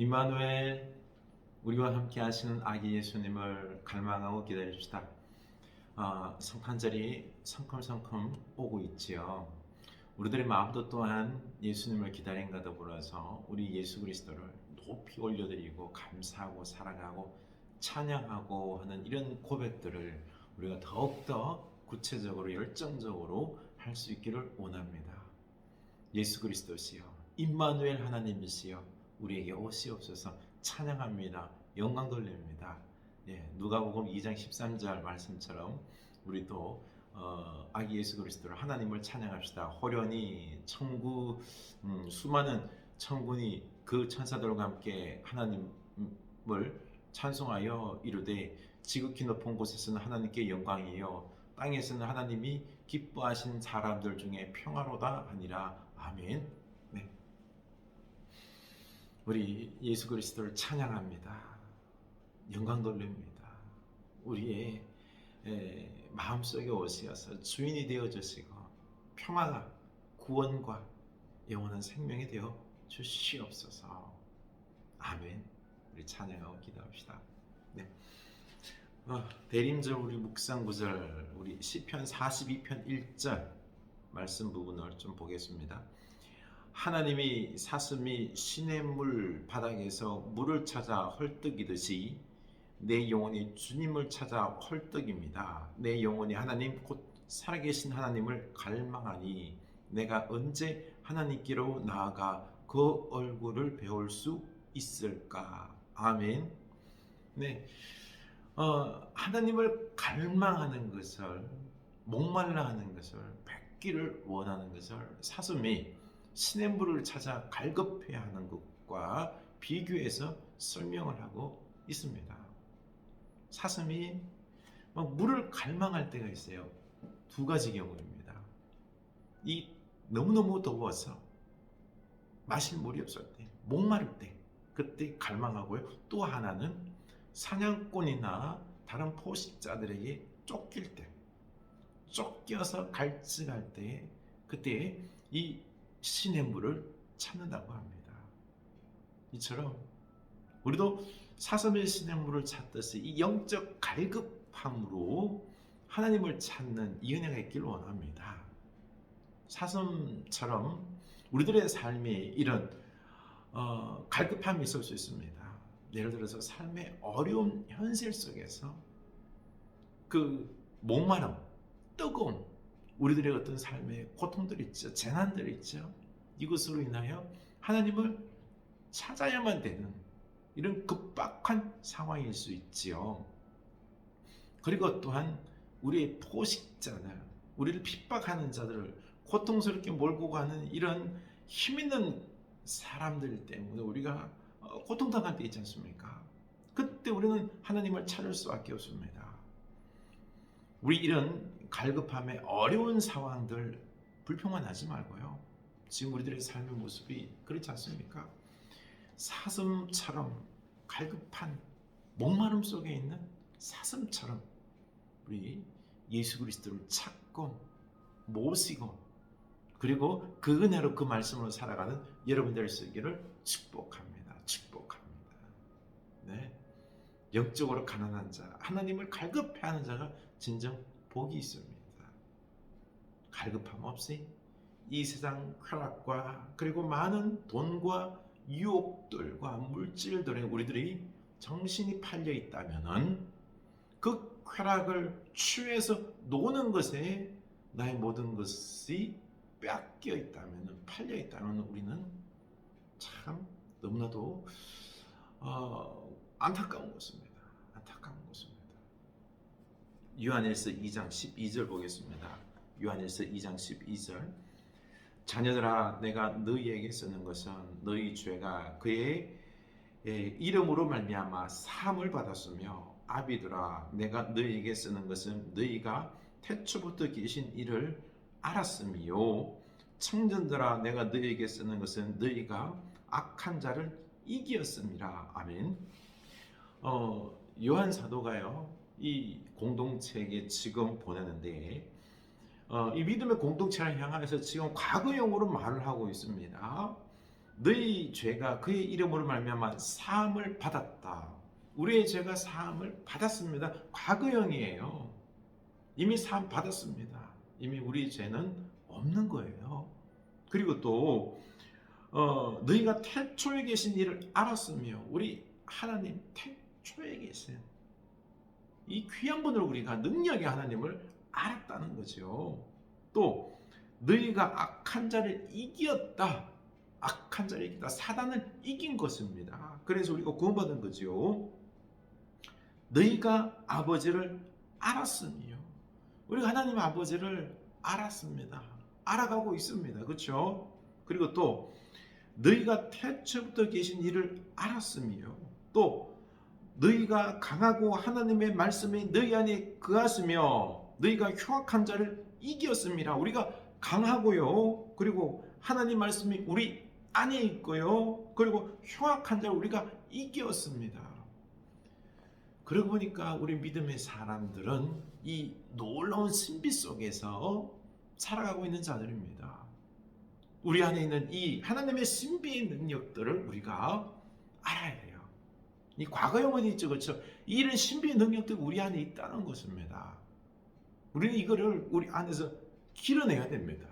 임마누엘 우리와 함께 하시는 아기 예수님을 갈망하고 기다립시다. 아, 성탄절이 성큼성큼 오고 있지요. 우리들의 마음도 또한 예수님을 기다림과 더불어서 우리 예수 그리스도를 높이 올려드리고 감사하고 사랑하고 찬양하고 하는 이런 고백들을 우리가 더욱더 구체적으로 열정적으로 할 수 있기를 원합니다. 예수 그리스도시여 임마누엘 하나님이시여 우리에게 오시옵소서 찬양합니다. 영광 돌립니다. 예, 누가복음 2장 13절 말씀처럼 우리도 어, 아기 예수 그리스도를 하나님을 찬양합시다. 호련히 천구 음, 수많은 천군이 그 천사들과 함께 하나님을 찬송하여 이르되 지극히 높은 곳에서는 하나님께 영광이요 땅에서는 하나님이 기뻐하신 사람들 중에 평화로다 하니라 아멘. 네. 우리 예수 그리스도를 찬양합니다. 영광 돌립니다. 우리의 에, 마음속에 오시어서 주인이 되어 주시고 평화가 구원과 영원한 생명이 되어 주시옵소서. 아멘. 우리 찬양하고 기도합시다. 네. 어, 대림절 우리 묵상 구절 우리 시편 42편 1절 말씀 부분을 좀 보겠습니다. 하나님이 사슴이 시냇물 바닥에서 물을 찾아 헐떡이듯이 내 영혼이 주님을 찾아 헐떡입니다. 내 영혼이 하나님 곧 살아계신 하나님을 갈망하니 내가 언제 하나님께로 나아가 그 얼굴을 배울 수 있을까? 아멘. 네. 어, 하나님을 갈망하는 것을 목말라 하는 것을 뵙기를 원하는 것을 사슴이 시냇물을 찾아 갈급해야 하는 것과 비교해서 설명을 하고 있습니다. 사슴이 막 물을 갈망할 때가 있어요. 두 가지 경우입니다. 이 너무너무 더워서 마실 물이 없을 때, 목마를 때, 그때 갈망하고요. 또 하나는 사냥꾼이나 다른 포식자들에게 쫓길 때, 쫓겨서 갈증할 때, 그때 이 신의 물을 찾는다고 합니다. 이처럼 우리도 사슴의 신의 물을 찾듯이 이 영적 갈급함으로 하나님을 찾는 이 은혜가 있기를 원합니다. 사슴처럼 우리들의 삶이 이런 어, 갈급함이 있을 수 있습니다. 예를 들어서 삶의 어려운 현실 속에서 그 목마름, 뜨거움, 우리들의 어떤 삶의 고통들 있죠, 재난들 있죠. 이것으로 인하여 하나님을 찾아야만 되는 이런 급박한 상황일 수 있지요. 그리고 또한 우리의 포식자들, 우리를 핍박하는 자들을 고통스럽게 몰고 가는 이런 힘 있는 사람들 때문에 우리가 어, 고통당할 때 있지 않습니까? 그때 우리는 하나님을 찾을 수밖에 없습니다. 우리 이런 갈급함에 어려운 상황들 불평만 하지 말고요. 지금 우리들의 삶의 모습이 그렇지 않습니까? 사슴처럼 갈급한 목마름 속에 있는 사슴처럼 우리 예수 그리스도를 찾고 모시고 그리고 그 은혜로 그 말씀으로 살아가는 여러분들 쓰기를 축복합니다. 축복합니다. 네. 영적으로 가난한 자, 하나님을 갈급해하는 자가 진정 복이 있습니다. 갈급함 없이 이 세상 쾌락과 그리고 많은 돈과 유혹들과 물질들에 우리들이 정신이 팔려 있다면은 그 쾌락을 취해서 노는 것에 나의 모든 것이 뺏겨 있다면 팔려 있다면 우리는 참 너무나도 어, 안타까운 것입니다. 요한일서 2장 12절 보겠습니다. 요한일서 2장 12절 자녀들아 내가 너희에게 쓰는 것은 너희 죄가 그의 예, 이름으로 말미암아 사함을 받았으며 아비들아 내가 너희에게 쓰는 것은 너희가 태초부터 계신 이를 알았음이요 청전들아 내가 너희에게 쓰는 것은 너희가 악한 자를 이기었음이라 아멘. 어, 요한 사도가요 이 공동체에게 지금 보내는데 어, 이 믿음의 공동체를 향해서 지금 과거형으로 말을 하고 있습니다. 너희 죄가 그의 이름으로 말미암아 사함을 받았다. 우리의 죄가 사함을 받았습니다. 과거형이에요. 이미 사함 받았습니다. 이미 우리 죄는 없는 거예요. 그리고 또 어, 너희가 태초에 계신 일을 알았으며 우리 하나님 태초에 계신 이 귀한 분으로 우리가 능력의 하나님을 알았다는 거죠. 또 너희가 악한 자를 이겼다. 악한 자를 이겼다. 사단을 이긴 것입니다. 그래서 우리가 구원받은 거죠. 너희가 아버지를 알았으며 우리가 하나님 아버지를 알았습니다. 알아가고 있습니다. 그렇죠? 그리고 또 너희가 태초부터 계신 일을 알았으며 또 너희가 강하고 하나님의 말씀이 너희 안에 거하시며 너희가 흉악한 자를 이겼습니다. 우리가 강하고요. 그리고 하나님 말씀이 우리 안에 있고요. 그리고 흉악한 자를 우리가 이겼습니다. 그러고 보니까 우리 믿음의 사람들은 이 놀라운 신비 속에서 살아가고 있는 자들입니다. 우리 안에 있는 이 하나님의 신비의 능력들을 우리가 알아야 해요. 이 과거형은 있죠, 그렇죠? 이런 신비의 능력들이 우리 안에 있다는 것입니다. 우리는 이거를 우리 안에서 길어내야 됩니다.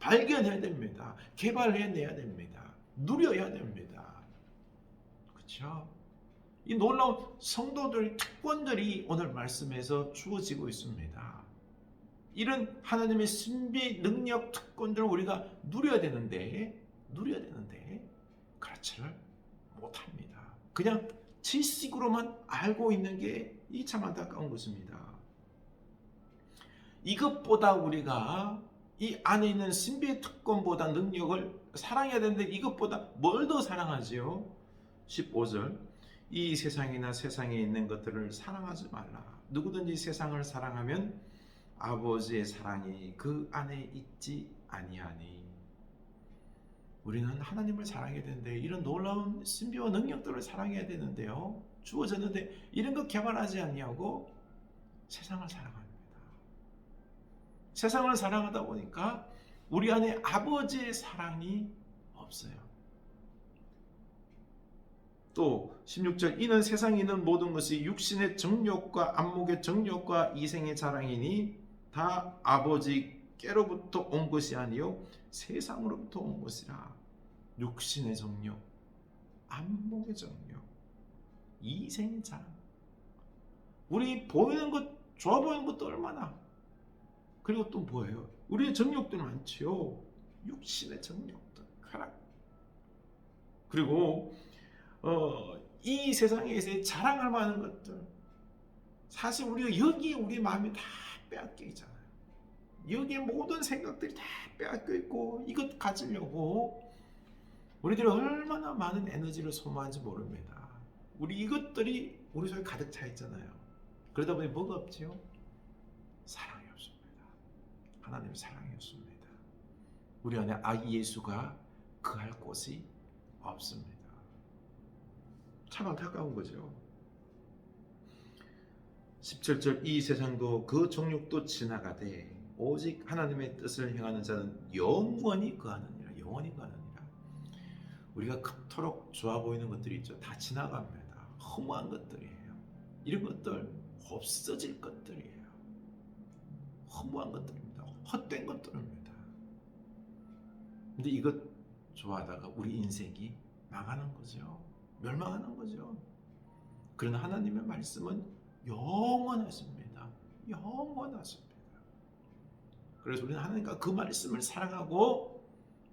발견해야 됩니다. 개발해내야 됩니다. 누려야 됩니다. 그렇죠? 이 놀라운 성도들 특권들이 오늘 말씀에서 주어지고 있습니다. 이런 하나님의 신비 능력 특권들을 우리가 누려야 되는데 누려야 되는데 그렇지를 못합니다. 그냥 지식으로만 알고 있는 게 이 참 안타까운 것입니다. 이것보다 우리가 이 안에 있는 신비의 특권보다 능력을 사랑해야 되는데 이것보다 뭘 더 사랑하지요? 15절 이 세상이나 세상에 있는 것들을 사랑하지 말라. 누구든지 세상을 사랑하면 아버지의 사랑이 그 안에 있지 아니하니. 우리는 하나님을 사랑해야 되는데 이런 놀라운 신비와 능력들을 사랑해야 되는데요. 주어졌는데 이런 거 개발하지 않냐고 세상을 사랑합니다. 세상을 사랑하다 보니까 우리 안에 아버지의 사랑이 없어요. 또 16절 이는 세상에 있는 모든 것이 육신의 정욕과 안목의 정욕과 이생의 자랑이니 다 아버지 께로부터 온 것이 아니요 세상으로부터 온 것이라. 육신의 정욕 안목의 정욕 이생의 자랑. 우리 보이는 것 좋아 보이는 것도 얼마나. 그리고 또 뭐예요? 우리의 정욕들 많지요. 육신의 정욕들 쾌락. 그리고 어, 이 세상에서 자랑할 만한 것들. 사실 우리가 여기에 우리 마음이 다 빼앗겨 있잖아요. 여기에 모든 생각들이 다 빼앗겨 있고 이것 가지려고 우리들이 얼마나 많은 에너지를 소모하는지 모릅니다. 우리 이것들이 우리 속에 가득 차 있잖아요. 그러다 보니 뭐가 없지요? 사랑이 없습니다. 하나님의 사랑이 없습니다. 우리 안에 아기 예수가 그할 곳이 없습니다. 참 안타까운 거죠. 17절 이 세상도 그 정욕도 지나가되 오직 하나님의 뜻을 행하는 자는 영원히 거하느니라 영원히 거하느니라. 우리가 그토록 좋아 보이는 것들이 있죠. 다 지나갑니다. 허무한 것들이에요. 이런 것들 없어질 것들이에요. 허무한 것들입니다. 헛된 것들입니다. 근데 이것 좋아하다가 우리 인생이 망하는 거죠. 멸망하는 거죠. 그러나 하나님의 말씀은 영원하십니다. 영원하십니다. 그래서 우리는 하나님과 그 말씀을 사랑하고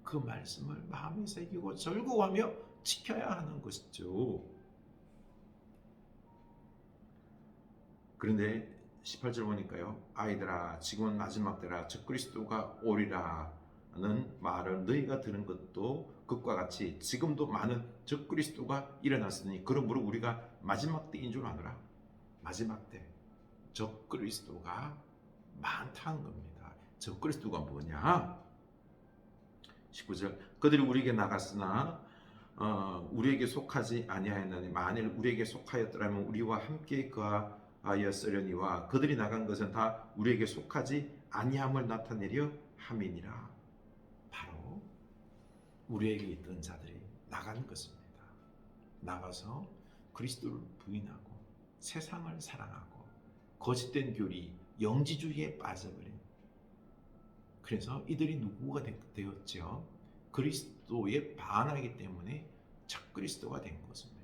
그 말씀을 마음에 새기고 절구하며 지켜야 하는 것이죠. 그런데 18절 보니까요. 아이들아 지금은 마지막 때라 즉 그리스도가 오리라 는 말을 너희가 들은 것도 그과 같이 지금도 많은 적 그리스도가 일어났으니 그러므로 우리가 마지막 때인 줄 아노라. 마지막 때적 그리스도가 많다는 겁니다. 적 그리스도가 뭐냐? 19절 그들이 우리에게 나갔으나 어, 우리에게 속하지 아니하였나니 만일 우리에게 속하였더라면 우리와 함께 그하였으려니와 그들이 나간 것은 다 우리에게 속하지 아니함을 나타내려 함이니라. 바로 우리에게 있던 자들이 나가는 것입니다. 나가서 그리스도를 부인하고 세상을 사랑하고 거짓된 교리, 영지주의에 빠져버린 그래서 이들이 누구가 되- 되었죠? 그리스도에 반하기 때문에 적그리스도가 된 것입니다.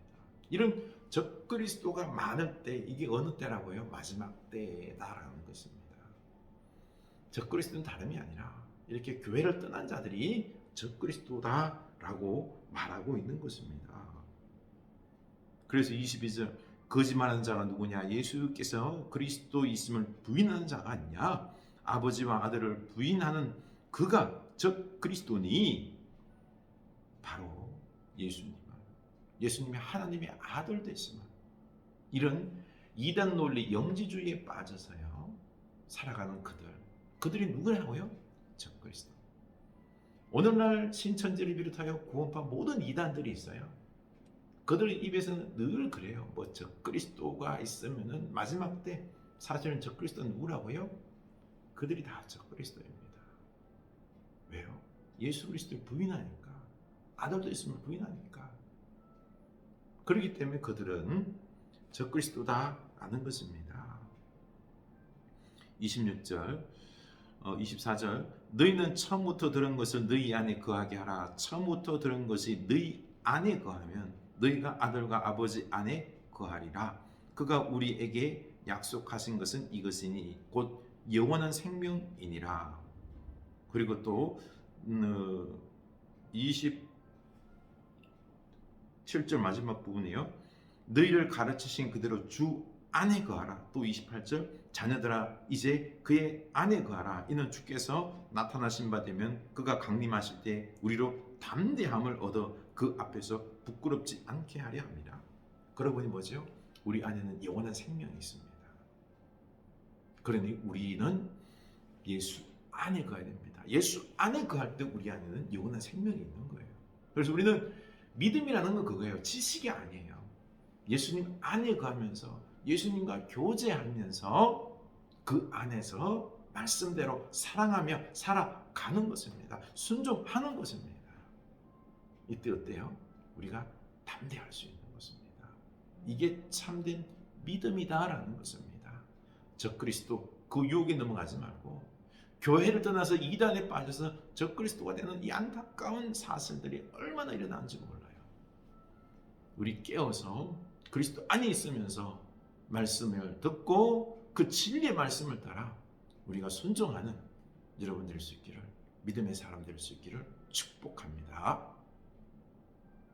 이런 적그리스도가 많을 때 이게 어느 때라고요? 마지막 때다라는 것입니다. 적그리스도는 다름이 아니라 이렇게 교회를 떠난 자들이 적그리스도다라고 말하고 있는 것입니다. 그래서 22절 거짓말하는 자가 누구냐? 예수께서 그리스도 있음을 부인하는 자가 아니냐? 아버지와 아들을 부인하는 그가 적 그리스도니 바로 예수님을 예수님이 하나님의 아들 되시면 이런 이단 논리 영지주의에 빠져서요 살아가는 그들 그들이 누구라고요? 적 그리스도 오늘날 신천지를 비롯하여 구원파 모든 이단들이 있어요. 그들 입에서는 늘 그래요. 뭐 적 그리스도가 있으면은 마지막 때 사실은 적 그리스도는 누구라고요? 그들이 다 적그리스도입니다. 왜요? 예수 그리스도를 부인하니까 아들도 있으면 부인하니까 그렇기 때문에 그들은 적그리스도다라는 것입니다. 26절, 어, 24절 너희는 처음부터 들은 것을 너희 안에 거하게 하라. 처음부터 들은 것이 너희 안에 거하면 너희가 아들과 아버지 안에 거하리라. 그가 우리에게 약속하신 것은 이것이니 곧 영원한 생명이니라. 그리고 또 음, 27절 마지막 부분이요. 너희를 가르치신 그대로 주 안에 거하라. 또 28절 자녀들아 이제 그의 안에 거하라. 이는 주께서 나타나신 바 되면 그가 강림하실 때 우리로 담대함을 얻어 그 앞에서 부끄럽지 않게 하려 합니다. 그러고 보니 뭐죠? 우리 안에는 영원한 생명이 있습니다. 그러니 우리는 예수 안에 거해야 됩니다. 예수 안에 거할 때 우리 안에는 영원한 생명이 있는 거예요. 그래서 우리는 믿음이라는 건 그거예요. 지식이 아니에요. 예수님 안에 거하면서 예수님과 교제하면서 그 안에서 말씀대로 사랑하며 살아가는 것입니다. 순종하는 것입니다. 이때 어때요? 우리가 담대할 수 있는 것입니다. 이게 참된 믿음이다라는 것입니다. 적그리스도 그 유혹에 넘어가지 말고 교회를 떠나서 이단에 빠져서 적그리스도가 되는 이 안타까운 사슬들이 얼마나 일어나는지 몰라요. 우리 깨어서 그리스도 안에 있으면서 말씀을 듣고 그 진리의 말씀을 따라 우리가 순종하는 여러분 될 수 있기를 믿음의 사람 될 수 있기를 축복합니다.